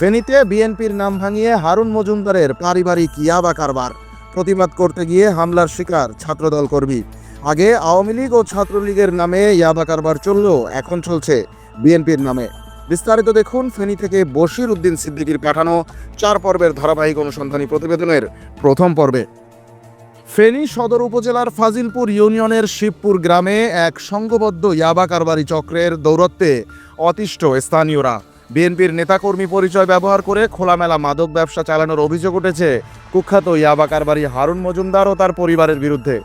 ফেনীতে বিএনপির নাম ভাঙিয়ে হারুন মজুমদারের পারিবারিক ইয়াবা কারবার। প্রতিবাদ করতে গিয়ে হামলার শিকার ছাত্রদল কর্মী। আগে আওয়ামী লীগ ও ছাত্রলীগের নামে ইয়াবা কারবার চললেও এখন চলছে বিএনপির নামে। বিস্তারিত দেখুন ফেনী থেকে বশির উদ্দিন সিদ্দিকীর পাঠানো চার পর্বের ধারাবাহিক অনুসন্ধানী প্রতিবেদনের প্রথম পর্বে। ফেনী সদর উপজেলার ফাজিলপুর ইউনিয়নের শিবপুর গ্রামে এক সংঘবদ্ধ ইয়াবা কারবারি চক্রের দৌরত্বে অতিষ্ঠ স্থানীয়রা। বিএনপির নেতাকর্মী পরিচয় ব্যবহার করে খোলামেলা মাদক ব্যবসা চালানোর অভিযোগ উঠেছে কুখ্যাত ইয়াবা কারবারি হারুন মজুমদার ও তার পরিবারের বিরুদ্ধে।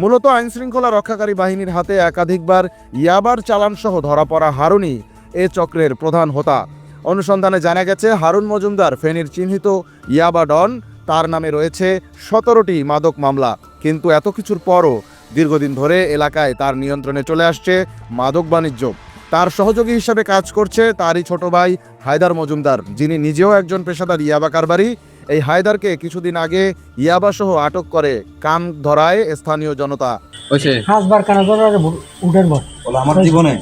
মূলত আইনশৃঙ্খলা রক্ষাকারী বাহিনীর হাতে একাধিকবার ইয়াবার চালানসহ ধরা পড়া হারুনই এ চক্রের প্রধান হোতা। অনুসন্ধানে জানা গেছে, হারুন মজুমদার ফেনীর চিহ্নিত ইয়াবা ডন, তার নামে রয়েছে সতেরোটি মাদক মামলা। কিন্তু এত কিছুর পরও দীর্ঘদিন ধরে এলাকায় তার নিয়ন্ত্রণে চলে আসছে মাদক বাণিজ্য। তার সহযোগী হিসেবে কাজ করছে তারই ছোট ভাই হায়দার মজুমদার। যিনি নিজেও একজন পেশাদার ইয়াবা কারবারি। এই হায়দারকে কিছুদিন আগে ইয়াবা সহ আটক করে কান ধরায় স্থানীয় জনতা। আমার জীবনে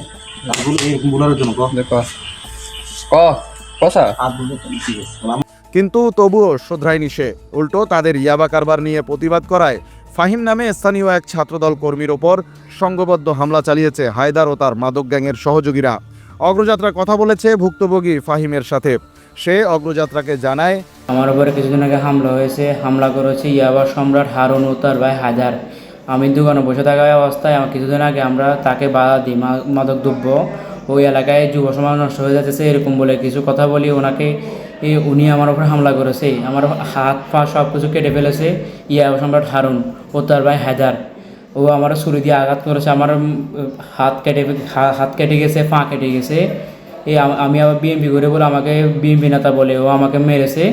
কিন্তু তবুও শোধরায়নি সে। উল্টো তাদের ইয়াবা কারবার নিয়ে প্রতিবাদ করায় ফাহিম নামে স্থানীয় এক ছাত্রদল কর্মীর ওপর সংঘবদ্ধ হামলা চালিয়েছে হায়দার ও তার মাদক গ্যাংয়ের সহযোগীরা। অগ্রযাত্রার কথা বলেছে ভুক্তভোগী ফাহিমের সাথে। সে অগ্রযাত্রাকে জানায়, আমার উপরে কিছুদিন আগে হামলা হয়েছে, হামলা করেছে ইয়াবা সম্রাট হারুন ও তার ভাই হাজার আমি দোকানে বসে থাকা অবস্থায় কিছুদিন আগে আমরা তাকে বাধা দিই মাদক দ্রব্য ওই এলাকায় যুব সমাজ নষ্ট হয়ে যাচ্ছে এরকম বলে কিছু কথা বলি, ওনাকে উনি আমার উপর হামলা করেছে। আমার হাত, পা সব কিছু কেটে ফেলেছে। ইয়া সম্রাট হারুন ও তার ভাই হায়দার। ও আমার ছুরি দিয়ে আঘাত করেছে। আমার হাত কেটে হাত কেটে গেছে, পা কেটে গেছে। এ আমি আবার বিএমপি করে বলে আমাকে বিএমপি নেতা বলে ও আমাকে মেরেছে।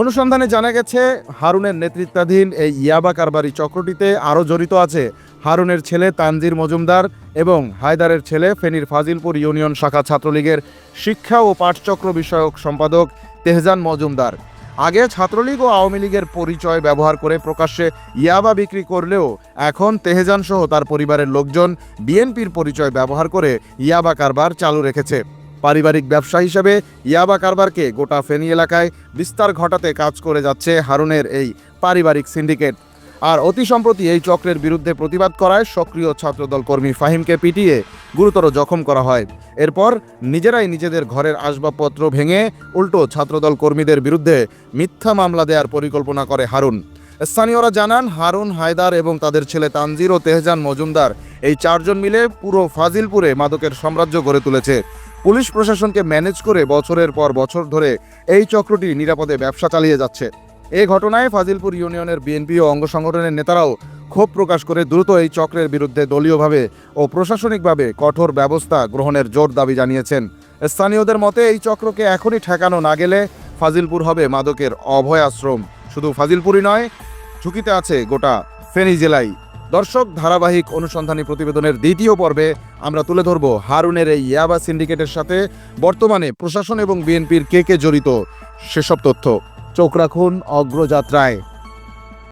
অনুসন্ধানে জানা গেছে, হারুনের নেতৃত্বাধীন এই ইয়াবা কারবারি চক্রটিতে আরও জড়িত আছে হারুনের ছেলে তানজির মজুমদার এবং হায়দারের ছেলে ফেনীর ফাজিলপুর ইউনিয়ন শাখা ছাত্রলীগের শিক্ষা ও পাঠচক্র বিষয়ক সম্পাদক তেহজান মজুমদার। আগে ছাত্রলীগ ও আওয়ামী লীগের পরিচয় ব্যবহার করে প্রকাশ্যে ইয়াবা বিক্রি করলেও এখন তেহজান সহ তার পরিবারের লোকজন বিএনপির পরিচয় ব্যবহার করে ইয়াবা কারবার চালু রেখেছে। পারিবারিক ব্যবসা হিসেবে ইয়াবা কারবারকে গোটা ফেনী এলাকায় বিস্তার ঘটাতে কাজ করে যাচ্ছে হারুনের এই পারিবারিক সিন্ডিকেট। আর অতি সম্প্রতি এই চক্রের বিরুদ্ধে প্রতিবাদ করায় সক্রিয় ছাত্রদল কর্মী ফাহিমকে পিটিয়ে গুরুতর জখম করা হয়। এরপর নিজেরাই নিজেদের ঘরের আসবাবপত্র ভেঙে উল্টো ছাত্রদল কর্মীদের বিরুদ্ধে মিথ্যা মামলা দেওয়ার পরিকল্পনা করে হারুন। স্থানীয়রা জানান, হারুন হায়দার এবং তাদের ছেলে তানজির ও তেহজান মজুমদার এই চারজন মিলে পুরো ফাজিলপুরে মাদকের সাম্রাজ্য গড়ে তুলেছে। পুলিশ প্রশাসনকে ম্যানেজ করে বছরের পর বছর ধরে এই চক্রটি নিরাপদে ব্যবসা চালিয়ে যাচ্ছে। এই ঘটনায় ফাজিলপুর ইউনিয়নের বিএনপি ও অঙ্গ সংগঠনের নেতারাও ক্ষোভ প্রকাশ করে দ্রুত এই চক্রের বিরুদ্ধে দলীয়ভাবে ও প্রশাসনিকভাবে কঠোর ব্যবস্থা গ্রহণের জোর দাবি জানিয়েছেন। স্থানীয়দের মতে, এই চক্রকে এখনই ঠেকানো না গেলে ফাজিলপুর হবে মাদকের অভয় আশ্রম শুধু ফাজিলপুরই নয় ঝুঁকিতে আছে গোটা ফেনী জেলায়। দর্শক, ধারাবাহিক অনুসন্ধানী প্রতিবেদনের দ্বিতীয় পর্বে আমরা তুলে ধরব হারুনের এই ইয়াবা সিন্ডিকেটের সাথে। বর্তমানে প্রশাসন এবং বিএনপির কে কে জড়িত সেসব তথ্য। চোখ রাখুন অগ্রযাত্রায়।